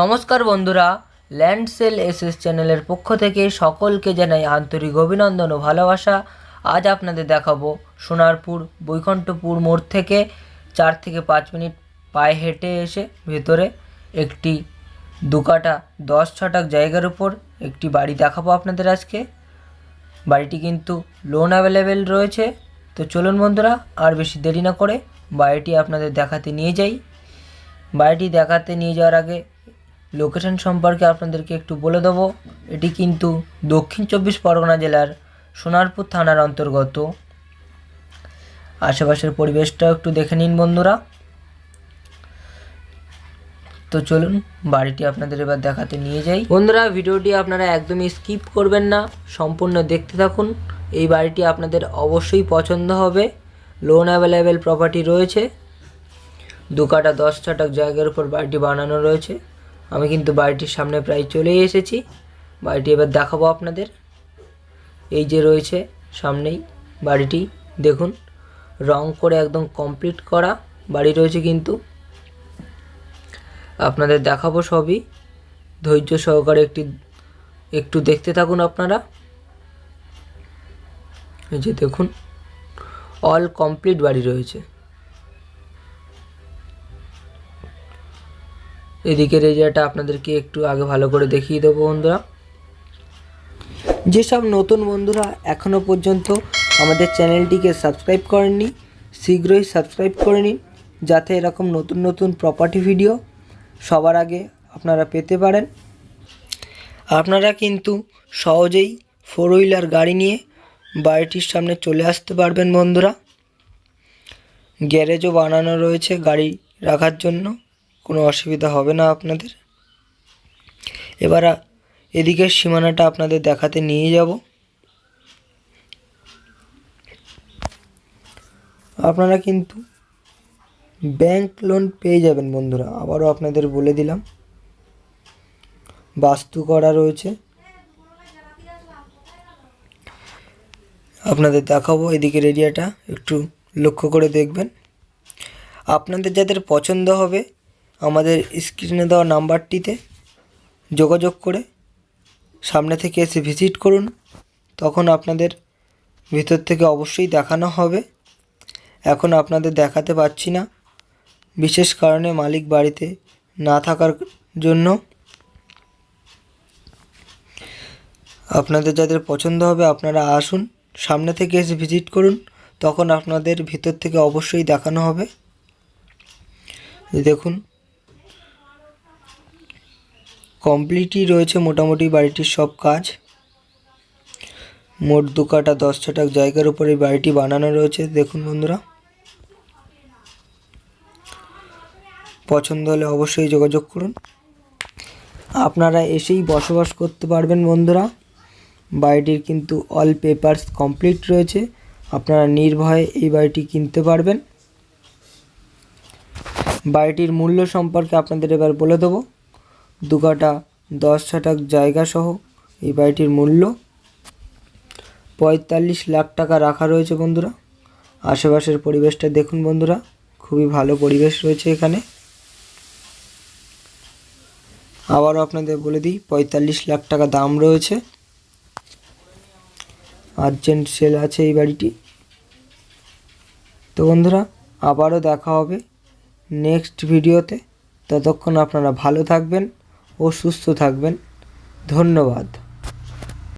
নমস্কার বন্ধুরা land sell SS চ্যানেলের পক্ষ থেকে সকলকে জানাই আন্তরিক অভিনন্দন ও ভালোবাসা। আজ আপনাদের দেখাবো সোনারপুর, বৈকুণ্ঠপুর মোড় থেকে চার থেকে পাঁচ মিনিট পায়ে হেঁটে এসে ভেতরে একটি দু কাটা দশ ছটাক জায়গার উপর একটি বাড়ি দেখাবো আপনাদের আজকে। বাড়িটি কিন্তু লোন অ্যাভেলেবেল রয়েছে। তো চলুন বন্ধুরা, আর বেশি দেরি না করে বাড়িটি আপনাদের দেখাতে নিয়ে যাই। বাড়িটি দেখাতে নিয়ে যাওয়ার আগে লোকেশন সম্পর্কে আপনাদেরকে একটু বলে দেবো। এটি কিন্তু দক্ষিণ চব্বিশ পরগনা জেলার সোনারপুর থানার অন্তর্গত। আশেপাশের পরিবেশটাও একটু দেখে নিন বন্ধুরা। তো চলুন, বাড়িটি আপনাদের এবার দেখাতে নিয়ে যাই। বন্ধুরা, ভিডিওটি আপনারা একদমই স্কিপ করবেন না, সম্পূর্ণ দেখতে থাকুন। এই বাড়িটি আপনাদের অবশ্যই পছন্দ হবে। লোন অ্যাভেলেবেল প্রপার্টি রয়েছে। দু কাটা, দশ ছটাক জায়গার উপর বাড়িটি বানানো রয়েছে। আমি কিন্তু বাড়িটির সামনে প্রায় চলেই এসেছি। বাড়িটি এবার দেখাবো আপনাদের। এই যে রয়েছে সামনেই বাড়িটি, দেখুন, রং করে একদম কমপ্লিট করা বাড়ি রয়েছে কিন্তু। আপনাদের দেখাবো সবই। ধৈর্য সহকারে একটি, একটু দেখতে থাকুন আপনারা। এই যে দেখুন অল কমপ্লিট বাড়ি রয়েছে। এদিকের এরিয়াটা আপনাদেরকে একটু আগে ভালো করে দেখিয়ে দেবো বন্ধুরা। যেসব নতুন বন্ধুরা এখনও পর্যন্ত আমাদের চ্যানেলটিকে সাবস্ক্রাইব করেননি, শীঘ্রই সাবস্ক্রাইব করে নিন, যাতে এরকম নতুন নতুন প্রপার্টি ভিডিও সবার আগে আপনারা পেতে পারেন। আপনারা কিন্তু সহজেই ফোর হুইলার গাড়ি নিয়ে বাড়িটির সামনে চলে আসতে পারবেন বন্ধুরা। গ্যারেজও বানানো রয়েছে গাড়ি রাখার জন্য। কোনো অসুবিধা হবে না আপনাদের? এবার এদিকের সীমানাটা আপনাদের দেখাতে নিয়ে যাব। আপনারা কিন্তু ব্যাংক লোন পেয়ে যাবেন বন্ধুরা, আবারও আপনাদের বলে দিলাম। বাস্তু করা রয়েছে। আপনাদের দেখাবো এদিকের এরিয়াটা, একটু লক্ষ্য করে দেখবেন। আপনাদের যাদের পছন্দ হবে আমাদের স্ক্রিনে দেওয়া নাম্বারটিতে যোগাযোগ করে সামনে থেকে এসে ভিজিট করুন। তখন আপনাদের ভিতর থেকে অবশ্যই দেখানো হবে। এখন আপনাদের দেখাতে পাচ্ছি না। বিশেষ কারণে মালিক বাড়িতে না থাকার জন্য আপনাদের যাদের পছন্দ হবে আপনারা আসুন, সামনে থেকে এসে ভিজিট করুন। তখন আপনাদের ভিতর থেকে অবশ্যই দেখানো হবে। দেখুন কমপ্লিটই রয়েছে মোটামুটি বাড়িটির সব কাজ। মোট দু কাটা দশ ছটাক জায়গার উপরে বাড়িটি বানানো রয়েছে, দেখুন বন্ধুরা। পছন্দ হলে অবশ্যই যোগাযোগ করুন। আপনারা এসেই বসবাস করতে পারবেন বন্ধুরা। বাড়িটির কিন্তু অল পেপারস কমপ্লিট রয়েছে। আপনারা নির্ভয়ে এই বাড়িটি কিনতে পারবেন। বাড়িটির মূল্য সম্পর্কে আপনাদের এবার বলে দেবো। দু কাটা দশ ছটাক জায়গা সহ এই বাড়িটির মূল্য। পঁয়তাল্লিশ লাখ টাকা রাখা রয়েছে বন্ধুরা। আশেপাশের পরিবেশটা দেখুন বন্ধুরা, খুবই ভালো পরিবেশ রয়েছে এখানে। আবারও আপনাদের বলে দিই, পঁয়তাল্লিশ লাখ টাকা দাম রয়েছে। আর্জেন্ট সেল আছে এই বাড়িটি। তো বন্ধুরা, আবারও দেখা হবে নেক্সট ভিডিওতে ততক্ষণ আপনারা ভালো থাকবেন। ও সুস্থ থাকবেন। ধন্যবাদ।